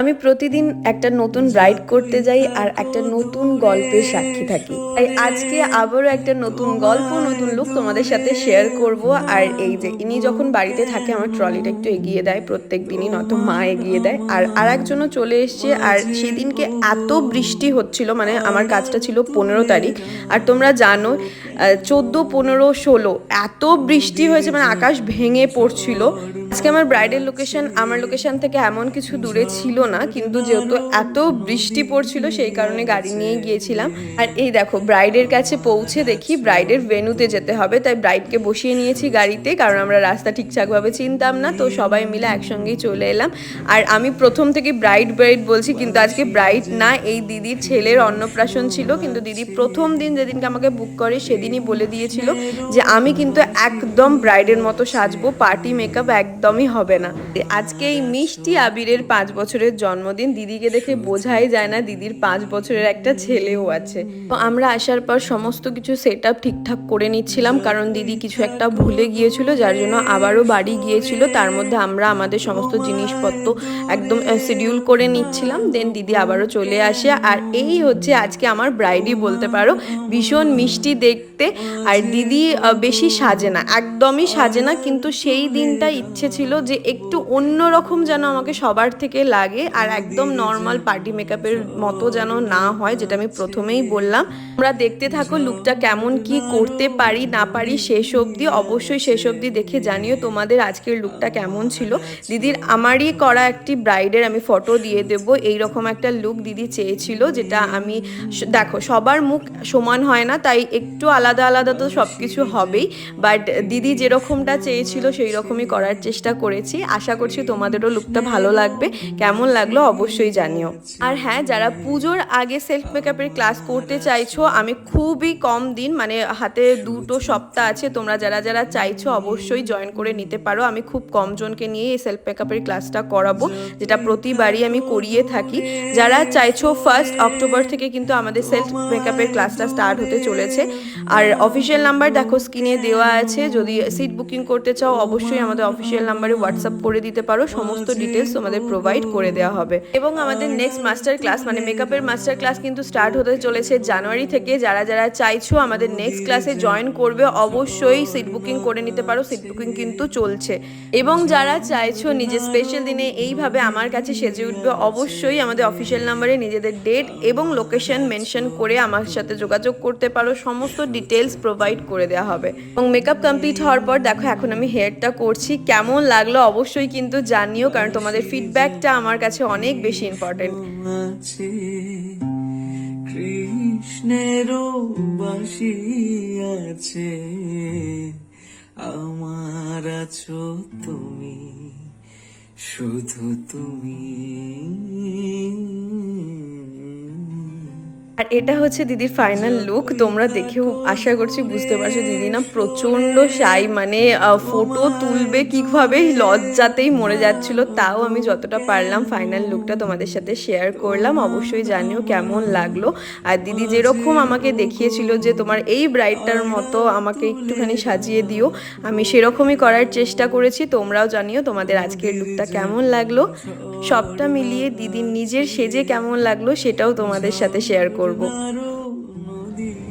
আমি প্রতিদিন একটা নতুন রাইড করতে যাই আর একটা নতুন গল্পের সাক্ষী থাকি। তাই আজকে আবারও একটা নতুন গল্প, নতুন লুক তোমাদের সাথে শেয়ার করব। আর এই যে ইনি যখন বাড়িতে থাকে, আমার ট্রলিটা একটু এগিয়ে দেয়, প্রত্যেক দিনই নয়তো মা এগিয়ে দেয়। আর আর একজনও চলে এসছে, আর সেদিনকে এত বৃষ্টি হচ্ছিল মানে আমার কাজটা ছিল পনেরো তারিখ। আর তোমরা জানো চোদ্দ, পনেরো, ষোলো, এত বৃষ্টি হয়েছে মানে আকাশ ভেঙে পড়ছিল। আজকে আমার ব্রাইডের লোকেশন আমার লোকেশন থেকে এমন কিছু দূরে ছিল না, কিন্তু যেহেতু এত বৃষ্টি পড়ছিল, সেই কারণে গাড়ি নিয়ে গিয়েছিলাম। আর এই দেখো ব্রাইডের কাছে পৌঁছে দেখি ব্রাইডের ভেনুতে যেতে হবে, তাই ব্রাইডকে বসিয়ে নিয়েছি গাড়িতে, কারণ আমরা রাস্তা ঠিকঠাকভাবে চিনতাম না, তো সবাই মিলে একসঙ্গেই চলে এলাম। আর আমি প্রথম থেকে ব্রাইড ব্রাইড বলছি, কিন্তু আজকে ব্রাইড না, এই দিদির ছেলের অন্নপ্রাশন ছিল, কিন্তু দিদি প্রথম দিন যেদিনকে আমাকে বুক করে, সেদিনই বলে দিয়েছিল যে আমি কিন্তু একদম ব্রাইডের মতো সাজবো পার্টি মেকআপ একদমই হবে না। আজকে এই মিষ্টি আবিরের পাঁচ বছরের জন্মদিন দিদিকে দেখে বোঝাই যায় না দিদির পাঁচ বছরের একটা ছেলেও আছে। তো আমরা আসার পর সমস্ত কিছু সেট আপ ঠিকঠাক করে নিচ্ছিলাম কারণ দিদি কিছু একটা ভুলে গিয়েছিল, যার জন্য আবারও বাড়ি গিয়েছিল। তার মধ্যে আমরা আমাদের সমস্ত জিনিসপত্র একদম শিডিউল করে নিচ্ছিলাম। দেন দিদি আবারও চলে আসে। আর এই হচ্ছে আজকে আমার ব্রাইডই বলতে পারো, ভীষণ মিষ্টি দেখতে। আর দিদি বেশি সাজে না, একদমই সাজে না, কিন্তু সেই দিনটা ইচ্ছে ছিল যে একটু অন্যরকম যেন আমাকে সবার থেকে লাগে আর একদম নর্মাল পার্টি মেকআপের মতো যেন না হয়, যেটা আমি প্রথমেই বললাম। তোমরা দেখতে থাকো লুকটা কেমন, কি করতে পারি, না পারি, শেষ অবধি, অবশ্যই শেষ অবধি দেখে জানিও তোমাদের আজকের লুকটা কেমন ছিল। দিদির আমারই করা একটি ব্রাইডের আমি ফটো দিয়ে দেব, এইরকম একটা লুক দিদি চেয়েছিল, যেটা আমি দেখো, সবার মুখ সমান হয় না, তাই একটু আলাদা আলাদা তো সব কিছু হবেই বাট দিদি যেরকমটা চেয়েছিল সেই রকমই করার চেষ্টা করেছি। আশা করছি তোমাদেরও লুকটা ভালো লাগবে। কেমন লাগল অবশ্যই জানিও। আর হ্যাঁ যারা পুজোর আগে সেলফ মেকআপের ক্লাস করতে চাইছো, আমি খুবই কম দিন মানে হাতে দুটো সপ্তাহ আছে, তোমরা যারা যারা চাইছো অবশ্যই জয়েন করে নিতে পারো। আমি খুব কম জনকে নিয়ে এই সেলফ মেকআপের ক্লাসটা করাবো, যেটা প্রতিবারই আমি করিয়ে থাকি। যারা চাইছো ফার্স্ট অক্টোবর থেকে কিন্তু আমাদের সেলফ মেকআপের ক্লাসটা স্টার্ট হতে চলেছে। আর অফিসিয়াল নাম্বার দেখো স্ক্রিনে দেওয়া আছে। যদি সিট বুকিং করতে চাও, অবশ্যই আমাদের অফিসিয়াল নাম্বারে হোয়াটসঅ্যাপ করে দিতে পারো, সমস্ত ডিটেলস তোমাদের প্রোভাইড করে দেওয়া হবে। এবং আমাদের নেক্সট মাস্টার ক্লাস মানে মেকআপের মাস্টার ক্লাস কিন্তু স্টার্ট হতে চলেছে জানুয়ারি থেকে। যারা যারা চাইছো আমাদের নেক্সট ক্লাসে জয়েন করবে, অবশ্যই সিট বুকিং করে নিতে পারো। সিট বুকিং কিন্তু চলছে। এবং যারা চাইছো নিজের স্পেশাল দিনে এইভাবে আমার কাছে সেজে উঠবে, অবশ্যই আমাদের অফিসিয়াল নাম্বারে নিজেদের ডেট এবং লোকেশন মেনশন করে আমার সাথে যোগাযোগ করতে পারো। সমস্ত ডিটেলস প্রোভাইড করে দেওয়া হবে। এবং মেকআপ কমপ্লিট হওয়ার পর, দেখো এখন আমি হেয়ারটা করছি। কেমন লাগল অবশ্যই কিন্তু জানিও, কারণ তোমাদের ফিডব্যাকটা আমার কাছে অনেক বেশি ইম্পর্টেন্ট কৃষ্ণেরও বাসি আছে। আমার আছো তুমি, শুধু তুমি। আর এটা হচ্ছে দিদির ফাইনাল লুক তোমরা দেখেও আশা করছি বুঝতে পারছ। দিদি না প্রচণ্ড সাই মানে ফটো তুলবে কীভাবে লজ্জাতেই মরে যাচ্ছিল, তাও আমি যতটা পারলাম ফাইনাল লুকটা তোমাদের সাথে শেয়ার করলাম। অবশ্যই জানিও কেমন লাগল। আর দিদি যেরকম আমাকে দেখিয়েছিল যে তোমার এই ব্রাইডটার মতো আমাকে একটুখানি সাজিয়ে দিও, আমি সেরকমই করার চেষ্টা করেছি। তোমরাও জানিও তোমাদের আজকের লুকটা কেমন লাগল। সবটা মিলিয়ে দিদির নিজের সেজে কেমন লাগল, সেটাও তোমাদের সাথে শেয়ার করব।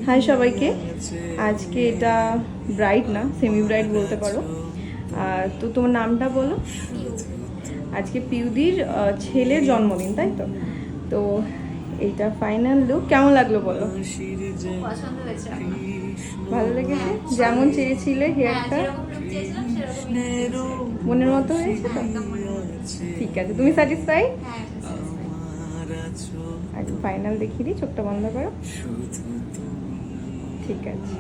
হাই সবাইকে। আজকে এটা ব্রাইড না সেমি ব্রাইড বলতে পারো। আর তো তোমার নামটা বলো? আজকে পিউদির ছেলের জন্মদিন তাই তো? তো এইটা ফাইনাল লুক কেমন লাগল বলো? পছন্দ হয়েছে আমার। ভালো লেগেছে? যেমন চেয়েছিলে হ্যাঁ, হেয়ারটা হয়েছে। মনের মতো হয়েছে। ঠিক আছে তুমি স্যাটিসফাই হ্যাঁ, আগে ফাইনাল দেখিয়ে দিই চোখটা বন্ধ করো। ঠিক আছে।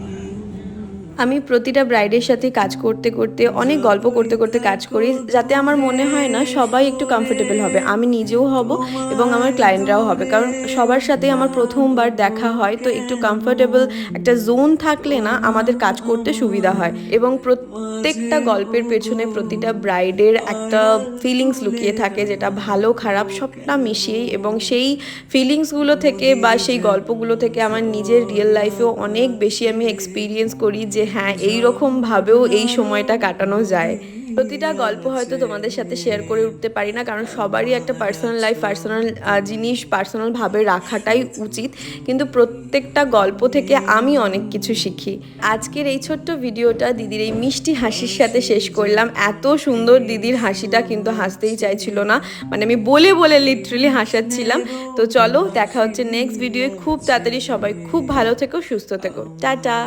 আমি প্রতিটা ব্রাইডের সাথে কাজ করতে করতে, অনেক গল্প করতে করতে কাজ করি যাতে আমার মনে হয় না সবাই একটু কমফোর্টেবল হবে। আমি নিজেও হব এবং আমার ক্লায়েন্টরাও হবে। কারণ সবার সাথে আমার প্রথমবার দেখা হয়, তো একটু কমফোর্টেবল একটা জোন থাকলে না আমাদের কাজ করতে সুবিধা হয়। এবং প্রত্যেকটা গল্পের পেছনে প্রতিটা ব্রাইডের একটা ফিলিংস লুকিয়ে থাকে, যেটা ভালো, খারাপ সবটা মিশিয়েই এবং সেই ফিলিংসগুলো থেকে বা সেই গল্পগুলো থেকে আমার নিজের রিয়েল লাইফেও অনেক বেশি আমি এক্সপিরিয়েন্স করি যে হ্যাঁ এই রকম ভাবেও এই সময়টা কাটানো যায়। প্রতিটা গল্প হয়তো তোমাদের সাথে শেয়ার করে উঠতে পারি না, কারণ সবারই একটা পার্সোনাল লাইফ পার্সোনাল জিনিস পার্সোনাল ভাবে রাখাটাই উচিত। কিন্তু প্রত্যেকটা গল্প থেকে আমি অনেক কিছু শিখি। আজকের এই ছোট্ট ভিডিওটা দিদির এই মিষ্টি হাসির সাথে শেষ করলাম। এত সুন্দর দিদির হাসিটা কিন্তু হাসতেই চাইছিল না। মানে আমি বলে বলে লিটারেলি হাসাচ্ছিলাম। তো চলো, দেখা হচ্ছে নেক্সট ভিডিওয়ে খুব তাড়াতাড়ি সবাই খুব ভালো থেকো, সুস্থ থেকো। টাটা!